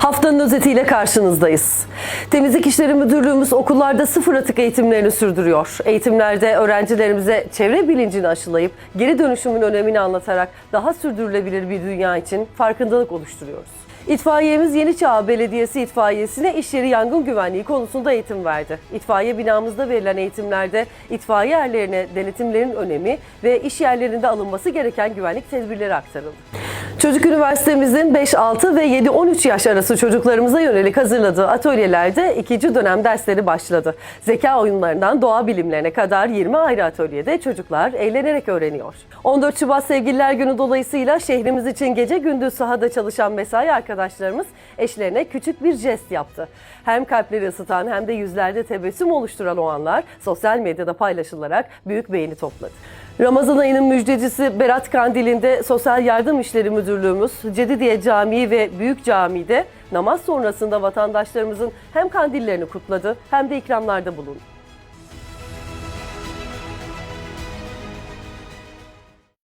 Haftanın özetiyle karşınızdayız. Temizlik İşleri Müdürlüğümüz okullarda sıfır atık eğitimlerini sürdürüyor. Eğitimlerde öğrencilerimize çevre bilincini aşılayıp geri dönüşümün önemini anlatarak daha sürdürülebilir bir dünya için farkındalık oluşturuyoruz. İtfaiyemiz Yeniçağ Belediyesi itfaiyesine iş yeri yangın güvenliği konusunda eğitim verdi. İtfaiye binamızda verilen eğitimlerde itfaiye yerlerine denetimlerin önemi ve iş yerlerinde alınması gereken güvenlik tedbirleri aktarıldı. Çocuk Üniversitemizin 5, 6 ve 7-13 yaş arası çocuklarımıza yönelik hazırladığı atölyelerde ikinci dönem dersleri başladı. Zeka oyunlarından doğa bilimlerine kadar 20 ayrı atölyede çocuklar eğlenerek öğreniyor. 14 Şubat Sevgililer Günü dolayısıyla şehrimiz için gece gündüz sahada çalışan mesai arkadaşlarımız eşlerine küçük bir jest yaptı. Hem kalpleri ısıtan hem de yüzlerde tebessüm oluşturan o anlar sosyal medyada paylaşılarak büyük beğeni topladı. Ramazan ayının müjdecisi Berat Kandili'nde Sosyal Yardım İşleri Müdürlüğümüz Cedidiye Camii ve Büyük Camii'de namaz sonrasında vatandaşlarımızın hem kandillerini kutladı hem de ikramlarda bulundu.